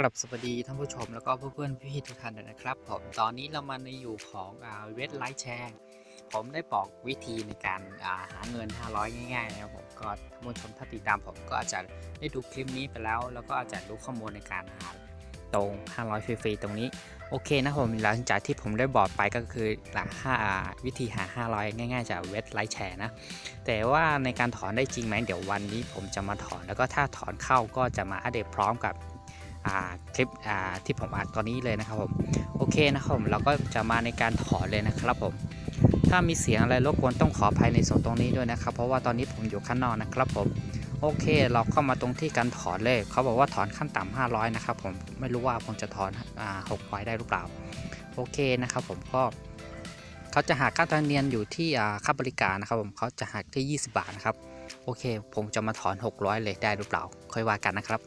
กลับสวัสดีท่านผู้ชมแล้วก็เพื่อนๆพี่ๆทุกท่านนะครับ ผมตอนนี้เรามาในอยู่ของเวทไลท์แชร์ผมได้บอกวิธีในการาหาเงิน 500 ง่ายๆนะครับผมก็ท่านผู้ชมถ้าติดตามผมก็อาจจะได้ดูคลิปนี้ไปแล้ว แล้วก็อาจจะรู้ข้อมูลในการหาตรง 500 ฟรีๆตรงนี้โอเคนะผมหลังจากที่ผมได้บอกไปก็คือหลักห้าวิธีหา 500 ง่าย ๆ จากเวทไลท์แชร์นะ แต่ว่าในการถอนได้จริงไหมเดี๋ยววันนี้ผมจะมาถอนแล้วก็ถ้าถอนเข้าก็จะมาอัปเดตพร้อมกับ คลิปที่ผมอัดตอนนี้เลยนะครับผมโอเคนะครับผมเราก็จะมาในการถอนเลยนะครับผม ถ้ามีเสียงอะไรรบกวนต้องขออภัยในส่วนตรงนี้ด้วยนะครับ เพราะว่าตอนนี้ผมอยู่ข้างนอกนะครับผมโอเค เราเข้ามาตรงที่การถอนเลย เขาบอกว่าถอนขั้นต่ำ500 นะครับผมไม่รู้ว่าผมจะถอนอ่า600ได้หรือเปล่า โอเคนะครับผมก็เขาจะหักค่าธรรมเนียมอยู่ที่ค่าบริการนะครับผมเขาจะหักที่ 20 บาทนะครับ โอเค ผมจะมาถอน 600 เลยได้หรือเปล่า ค่อยว่ากันนะครับ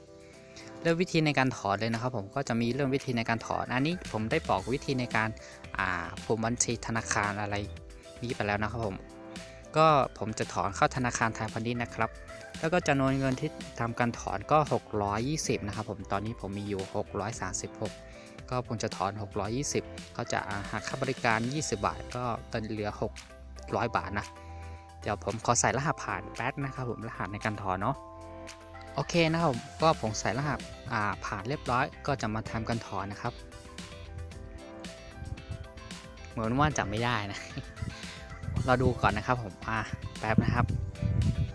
เรื่องวิธีในการถอนเลยนะครับ ผมก็จะมีเรื่องวิธีในการถอนอันนี้ผมได้บอกวิธีในการอ่าผูกบัญชีธนาคารอะไรนี้ไปแล้วนะครับผมก็ผมจะถอนเข้าธนาคารไทยพาณิชย์นะครับ แล้วก็จำนวนเงินที่ทำการถอนก็ 620 นะครับผมตอนนี้ผมมีอยู่ 636 ก็ผมจะถอน 620 ก็จะหักค่าบริการ 20 บาท ก็ตอนเหลือ 600 บาทนะเดี๋ยวผมขอใส่รหัสผ่านแป๊บนะครับผมรหัสในการถอนเนาะ โอเคนะครับ ก็ผมใส่รหัสผ่านเรียบร้อย ก็จะมาทำการถอนนะครับ เหมือนว่าจะไม่ได้นะ เราดูก่อนนะครับผมอ่าแป๊บนะครับ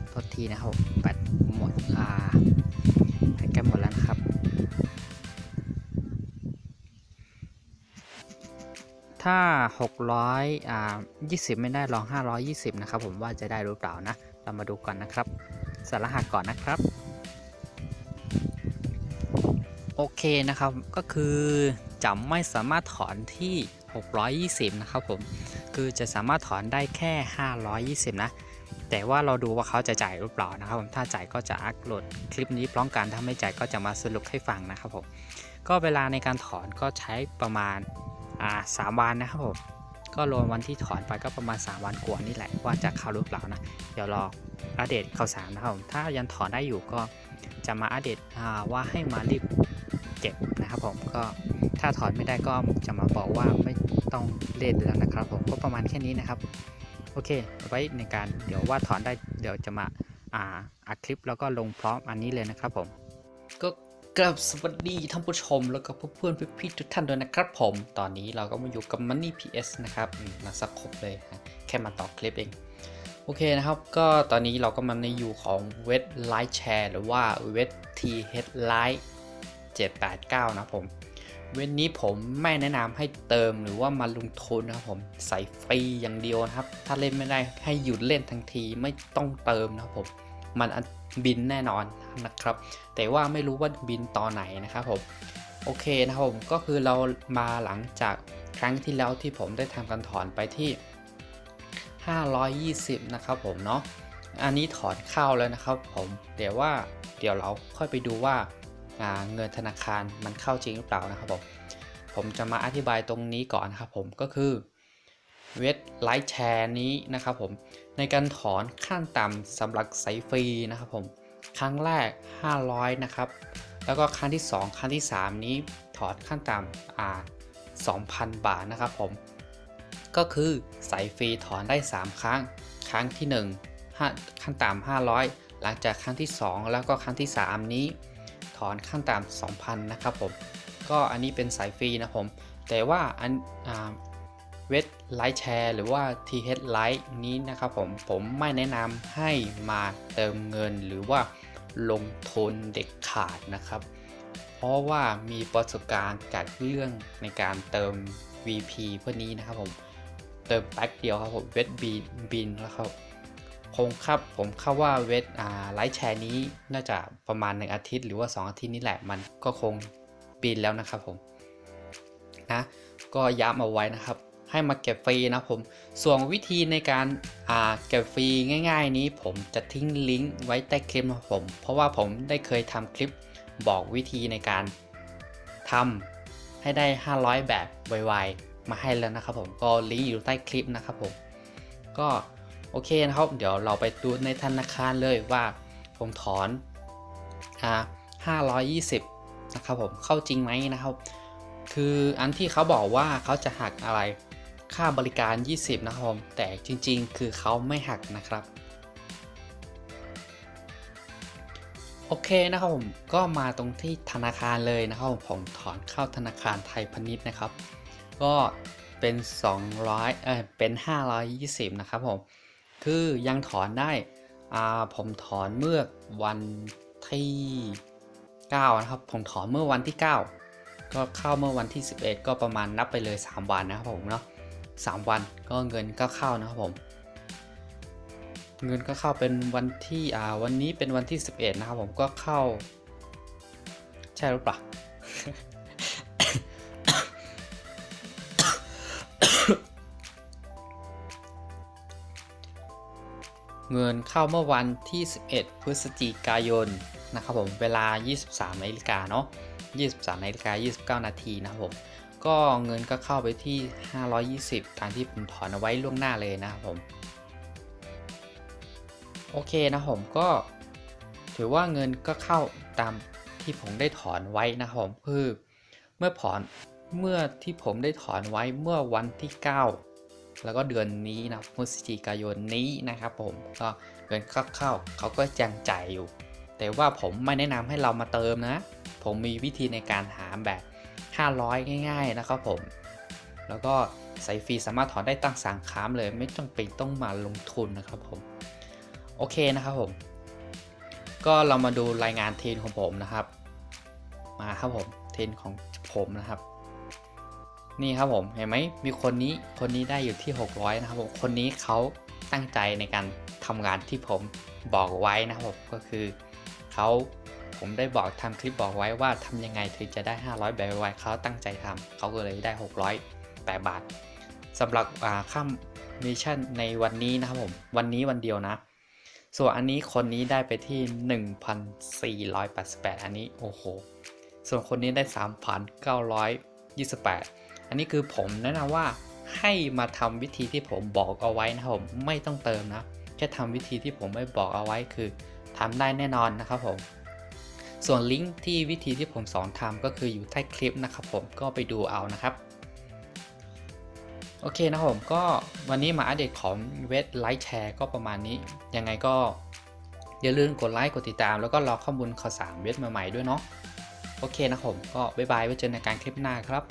โทษทีนะครับแบตหมดอ่าแบตใกล้หมดแล้วนะครับ ถ้า 600อ่า20 ไม่ได้ลอง 520 นะครับผมว่าจะได้หรือเปล่านะ เรามาดูก่อนนะครับใส่รหัสก่อนนะครับ โอเคนะครับก็คือจะไม่สามารถถอนที่ 620 นะครับผม คือจะสามารถถอนได้แค่ 520 นะ แต่ว่าเราดูว่าเขาจะจ่ายหรือเปล่านะครับผมถ้าจ่ายก็จะอัปโหลดคลิปนี้พร้อมกันถ้าไม่จ่ายก็จะมาสรุปให้ฟังนะครับผมก็เวลาในการถอนก็ใช้ประมาณอ่าสามวันนะครับผมก็รวมวันที่ถอนไปก็ประมาณ 3 วันกว่านี่แหละว่าจะเข้าหรือเปล่านะ เดี๋ยวรออัปเดตข่าวสารนะครับผมถ้ายังถอนได้อยู่ก็จะมาอัปเดตว่าให้มารีบ เก็บนะครับผมก็ถ้าถอนไม่ได้ก็จะมาบอกว่าไม่ต้องเล่นแล้วนะครับ ผมก็ประมาณแค่นี้นะครับ โอเค ไว้ในการเดี๋ยวว่าถอนได้เดี๋ยวจะมาอ่าอัดคลิปแล้วก็ลงพร้อมอันนี้เลยนะครับผม ก็กราบสวัสดีท่านผู้ชมแล้วก็เพื่อนๆพี่ๆทุกท่านด้วยนะครับผม ตอนนี้เราก็มาอยู่กับ Money PS นะครับมาสักครบเลยแค่มาต่อคลิปเองโอเคนะครับ ก็ตอนนี้เราก็มาในอยู่ของเวทไลท์แชร์หรือว่าเวททีเฮดไลท์ 789 นะผมเวทนี้ผมไม่แนะนำให้เติมหรือว่ามาลงทุนนะครับผมใส่ฟรีอย่างเดียวนะครับ ถ้าเล่นไม่ได้ให้หยุดเล่นทันทีไม่ต้องเติมนะครับผมมันบินแน่นอนนะครับ แต่ว่าไม่รู้ว่าบินตอนไหนนะครับผมโอเคนะครับผมก็คือเรามาหลังจากครั้งที่แล้วที่ผมได้ทำการถอนไปที่ 520 นะครับผมเนาะอันนี้ถอนเข้าแล้วนะครับผมเดี๋ยวว่าเดี๋ยวเราค่อยไปดูว่า เงินธนาคารมันเข้าจริงหรือเปล่านะครับผมผมจะมาอธิบายตรงนี้ก่อนนะครับผมก็คือเวทไลท์แชร์นี้นะครับผมในการถอนขั้นต่ำสำหรับสายฟรีนะครับผมครั้งแรก 500 นะครับ แล้วก็ครั้งที่ 2 ครั้งที่ 3 นี้ถอนขั้นต่ำอ่า2,000 บาทนะครับผม ก็คือสายฟรีถอนได้ 3 ครั้ง ครั้งที่1 5ขั้นต่ำ500 หลังจากครั้งที่ 2 แล้วก็ครั้งที่ 3 นี้ ถอนขั้นต่ำ2,000 นะครับผม ก็อันนี้เป็นสายฟรีนะผม แต่ว่าอันเวทไลท์แชร์หรือว่า TH Lite นี้นะครับผม ผมไม่แนะนำให้มาเติมเงินหรือว่าลงทุนเด็กขาดนะครับ เพราะว่ามีประสบการณ์จากเรื่องในการเติม VP พวกนี้นะครับผม เติมแป๊กเดียวครับผมเวทบีบินแล้วครับ คงครับผมเข้าว่าเวทไลท์แชร์นี้น่าจะประมาณ 1 อาทิตย์ หรือว่า 2 อาทิตย์นี่แหละมันก็คงบินแล้วนะครับผมนะก็ย้ำเอาไว้นะครับ ให้มาเก็บฟรีนะผมส่วนวิธีในการาเก็บฟรีง่าย ๆ นี้ผมจะทิ้งลิงก์ไว้ใต้คลิปนะผม เพราะว่าผมได้เคยทำคลิปบอกวิธีในการทำให้ได้ 500 แบบไวๆมาให้แล้วนะครับผมก็ลิงก์อยู่ใต้คลิปนะครับผมก็ โอเคนะครับ เดี๋ยวเราไปดูในธนาคารเลยว่าผมถอนอ่า520 นะครับผมเข้าจริงไหมนะครับ คืออันที่เขาบอกว่าเขาจะหักอะไรค่าบริการ 20 นะครับผมแต่จริง ๆ คือเขาไม่หักนะครับโอเคนะครับผมก็มาตรงที่ธนาคารเลยนะครับผมผมถอนเข้าธนาคารไทยพาณิชย์นะครับ ก็เป็น 200เออเป็น 520 นะครับผม คือยังถอนได้ผมถอนเมื่อวันที่9นะครับ ผมถอนเมื่อวันที่ 9 ก็เข้าเมื่อวันที่ 11 ก็ประมาณนับไปเลย 3 วันนะครับผมเนาะ3วันก็เงินก็เข้านะครับผม เงินก็เข้าเป็นวันที่วันนี้เป็นวันที่ 11 นะครับผมก็เข้า ใช่หรือเปล่า เงินเข้าเมื่อวันที่ 11 พฤศจิกายนนะครับผมเวลา 23นาฬิกาเนาะ23นาฬิกา29 นาทีนะครับผมก็เงินก็เข้าไปที่ 520 ตามที่ผมถอนเอาไว้ล่วงหน้าเลยนะครับผมโอเคนะผมก็ถือว่าเงินก็เข้าตามที่ผมได้ถอนไว้นะครับผมคือเมื่อถอนเมื่อที่ผมได้ถอนไว้เมื่อวันที่ 9 แล้วก็เดือนนี้นะพฤศจิกายนนี้นะครับผมก็เงินเข้าเข้าเขาก็ยังจ่ายอยู่ แต่ว่าผมไม่แนะนำให้เรามาเติมนะ ผมมีวิธีในการหาแบบ 500 ง่าย ๆ นะครับผม แล้วก็ใส่ฟรีสามารถถอนได้ตั้งสางค้ามเลยไม่ต้องเป็นต้องมาลงทุนนะครับผม โอเคนะครับผม ก็เรามาดูรายงานเทรนของผมนะครับ มาครับผมเทรนของผมนะครับ นี่ครับผมเห็นไหมมีคนนี้คนนี้ได้อยู่ที่ 600 นะครับผมคนนี้เขาตั้งใจในการทำงานที่ผมบอกไว้นะครับผมก็คือเขาผมได้บอกทำคลิปบอกไว้ว่าทำยังไงถึงจะได้ 500 แบบไวเขาตั้งใจทำเขาก็เลยได้ 600 8บาทสำหรับค่ามิชชั่นในวันนี้นะครับผมวันนี้วันเดียวนะ ส่วนอันนี้คนนี้ได้ไปที่ 1,488 อันนี้โอ้โหส่วนคนนี้ได้ 3,928 อันนี้คือผมแนะนำว่าให้มาทำวิธีที่ผมบอกเอาไว้นะครับผมไม่ต้องเติมนะแค่ทำวิธีที่ผมไม่บอกเอาไว้คือทำได้แน่นอนนะครับผมส่วนลิงก์ที่วิธีที่ผมสอนทำก็คืออยู่ใต้คลิปนะครับผมก็ไปดูเอานะครับโอเคนะครับผมก็วันนี้มาอัปเดตของเวทไลค์แชร์ก็ประมาณนี้ ยังไงก็อย่าลืมกดไลค์กดติดตาม แล้วก็รอข้อมูลข่าวสารเวทใหม่ๆด้วยเนาะโอเคนะครับผมก็บ๊ายบายไว้เจอในการคลิปหน้าครับ